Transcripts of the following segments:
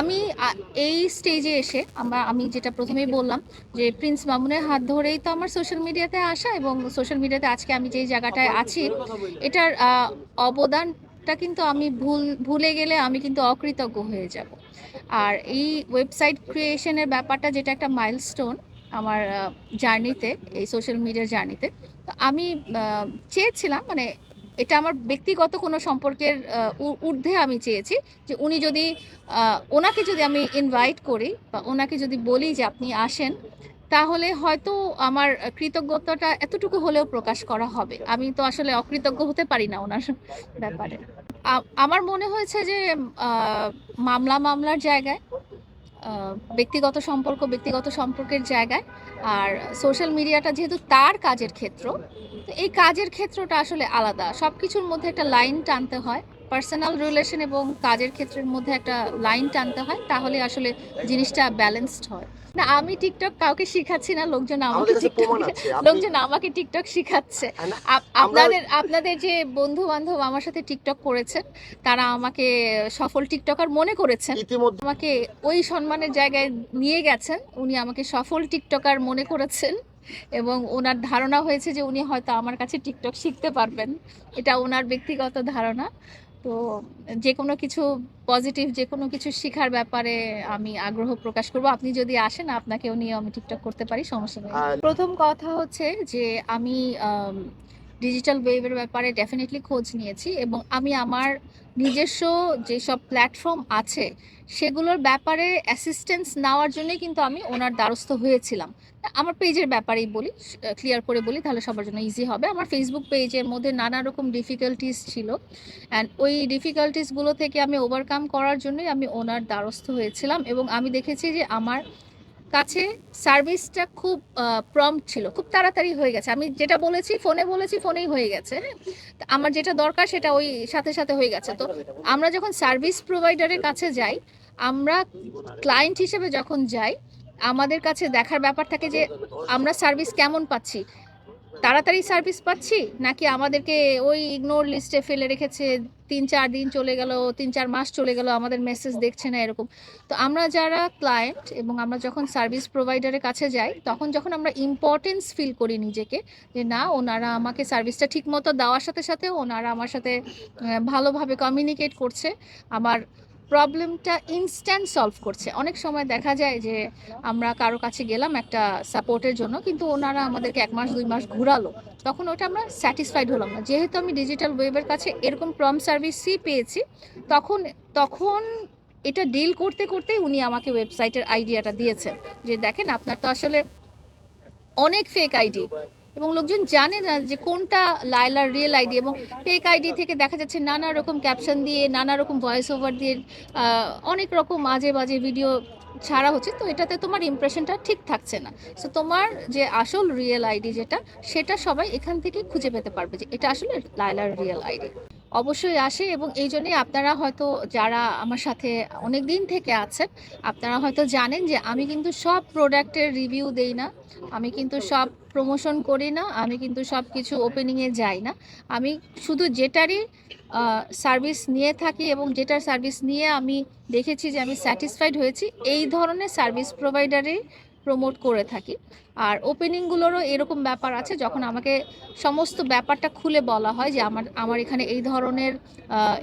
আমি এই স্টেজে এসে আমরা আমি যেটা প্রথমেই বললাম যে প্রিন্স মামুনের হাত ধরেই তো আমার সোশ্যাল মিডিয়াতে আসা এবং সোশ্যাল মিডিয়াতে আজকে আমি যেই জায়গাটায় আছি এটার আহ, অবদানটা কিন্তু আমি ভুল ভুলে গেলে আমি কিন্তু অকৃতজ্ঞ হয়ে যাব। আর এই ওয়েবসাইট ক্রিয়েশনের ব্যাপারটা যেটা একটা মাইলস্টোন আমার জার্নিতে এই সোশ্যাল মিডিয়ার জার্নিতে তো আমি চেয়েছিলাম মানে এটা আমার ব্যক্তিগত কোনো সম্পর্কের ঊর্ধ্বে আমি চেয়েছি যে উনি যদি ওনাকে যদি আমি ইনভাইট করি বা ওনাকে যদি বলি যে আপনি আসেন, তাহলে হয়তো আমার কৃতজ্ঞতাটা এতটুকু হলেও প্রকাশ করা হবে। আমি তো আসলে অকৃতজ্ঞ হতে পারি না ওনার ব্যাপারে। আমার মনে হয়েছে যে মামলা মামলার জায়গায় ব্যক্তিগত সম্পর্ক, ব্যক্তিগত সম্পর্কের জায়গায়। আর সোশ্যাল মিডিয়াটা যেহেতু তার কাজের ক্ষেত্র, তো এই কাজের ক্ষেত্রটা আসলে আলাদা। সব কিছুর মধ্যে একটা লাইন টানতে হয়। পার্সোনাল রিলেশন এবং কাজের ক্ষেত্রের মধ্যে একটা লাইন টানতে হয় তাহলে আসলে জিনিসটা ব্যালেন্সড হয়। না আমি টিকটক কাউকে শিখাচ্ছি না লোকজন আমাকে লোকজন আমাকে টিকটক শিখাচ্ছে। And আপনাদের আপনাদের যে বন্ধু বান্ধব আমার সাথে টিকটক করেছেন তারা আমাকে সফল টিকটকার মনে করেছেন। ইতিমধ্যে আমাকে ওই সম্মানের জায়গায় নিয়ে গেছেন উনি আমাকে সফল টিকটকার মনে করেছেন এবং ওনার ধারণা হয়েছে যে উনি হয়তো আমার কাছে টিকটক শিখতে পারবেন। এটা ওনার ব্যক্তিগত ধারণা। তো যে কোনো কিছু পজিটিভ যে কোনো কিছু শেখার ব্যাপারে আমি আগ্রহ প্রকাশ করব। আপনি যদি আসেন আপনাকেও নিয়ে আমি ঠিকঠাক করতে পারি সমস্যা নেই। প্রথম কথা হচ্ছে যে আমি ডিজিটাল ওয়েবের ব্যাপারে ডেফিনেটলি খোঁজ নিয়েছি এবং আমি আমার নিজস্ব যেসব প্ল্যাটফর্ম আছে, সেগুলোর ব্যাপারে অ্যাসিস্ট্যান্স নেওয়ার জন্যই কিন্তু আমি ওনার দ্বারস্থ হয়েছিলাম। আমার পেজের ব্যাপারেই বলি ক্লিয়ার করে বলি, তাহলে সবার জন্য ইজি হবে। আমার ফেসবুক পেজের মধ্যে নানা রকম ডিফিকাল্টিস ছিল অ্যান্ড ওই ডিফিকাল্টিসগুলো থেকে আমি ওভারকাম করার জন্যই আমি ওনার দ্বারস্থ হয়েছিলাম এবং আমি দেখেছি যে আমার কাছে সার্ভিসটা খুব প্রম্পট ছিল, খুব তাড়াতাড়ি হয়ে গেছে। আমি যেটা বলেছি, ফোনে বলেছি, ফোনেই হয়ে গেছে। আমার যেটা দরকার সেটা ওই সাথে সাথে হয়ে গেছে। তো আমরা যখন সার্ভিস প্রোভাইডারের কাছে যাই, আমরা ক্লায়েন্ট হিসেবে যখন যাই, আমাদের কাছে দেখার ব্যাপার থাকে যে আমরা সার্ভিস কেমন পাচ্ছি। তাড়াতাড়ি সার্ভিস পাচ্ছি? নাকি আমাদেরকে ওই ইগনোর লিস্টে ফেলে রেখেছে, তিন চার দিন চলে গেল, তিন চার মাস চলে গেল, আমাদের মেসেজ দেখছে না এরকম। তো আমরা যারা ক্লায়েন্ট এবং আমরা যখন সার্ভিস প্রোভাইডারের কাছে যাই, তখন যখন আমরা ইম্পর্টেন্স ফিল করি নিজেকে, যে না, ওনারা আমাকে সার্ভিসটা ঠিক মতো দেওয়ার সাথে সাথে ওনারা আমার সাথে ভালোভাবে কমিউনিকেট করছে। আমার প্রবলেমটা ইনস্ট্যান্ট সলভ করছে। অনেক সময় দেখা যায় যে আমরা কারও কাছে গেলাম একটা সাপোর্টের জন্য, কিন্তু ওনারা আমাদেরকে এক মাস, দুই মাস ঘুরালো। তখন ওটা আমরা স্যাটিসফাইড হলাম না। যেহেতু আমি ডিজিটাল ওয়েবের কাছে এরকম প্রম সার্ভিসই পেয়েছি, তখন তখন এটা ডিল করতে করতে উনি আমাকে ওয়েবসাইটের আইডিয়াটা দিয়েছেন। যে দেখেন, আপনার তো আসলে অনেক ফেক আইডি এবং লোকজন জানে না যে কোনটা লায়লার রিয়েল আইডি এবং ফেক আইডি থেকে দেখা যাচ্ছে নানা রকম ক্যাপশন দিয়ে, নানা রকম ভয়েস ওভার দিয়ে অনেক রকম মাঝে বাজে ভিডিও ছাড়া হচ্ছে। তো এটাতে তোমার ইমপ্রেশনটা ঠিক থাকছে না। সো তোমার যে আসল রিয়েল আইডি যেটা, সেটা সবাই এখান থেকে খুঁজে পেতে পারবে যে এটা আসলে লাইলার রিয়েল আইডি অবশ্যই আসে এবং এই জন্যই আপনারা হয়তো যারা আমার সাথে অনেক দিন থেকে আছেন, আপনারা হয়তো জানেন যে আমি কিন্তু সব প্রোডাক্টের রিভিউ দেই না, আমি কিন্তু সব প্রমোশন করি না, আমি কিন্তু সব কিছু ওপেনিংয়ে যাই না। আমি শুধু যেটারই সার্ভিস নিয়ে থাকি এবং যেটার সার্ভিস নিয়ে আমি দেখেছি যে আমি স্যাটিসফাইড হয়েছি, এই ধরনের সার্ভিস প্রোভাইডারে প্রমোট করে থাকি। আর ওপেনিংগুলোরও এরকম ব্যাপার আছে যখন আমাকে সমস্ত ব্যাপারটা খুলে বলা হয় যে আমার আমার এখানে এই ধরনের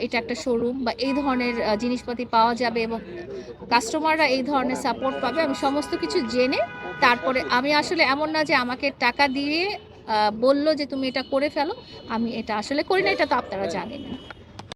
এটা একটা শোরুম বা এই ধরনের জিনিসপাতি পাওয়া যাবে এবং কাস্টমাররা এই ধরনের সাপোর্ট পাবে, আমি সমস্ত কিছু জেনে তারপরে আমি আসলে এমন না যে আমাকে টাকা দিয়ে বলল যে তুমি এটা করে ফেলো, আমি এটা আসলে করি না, এটা তো আপনারা জানেন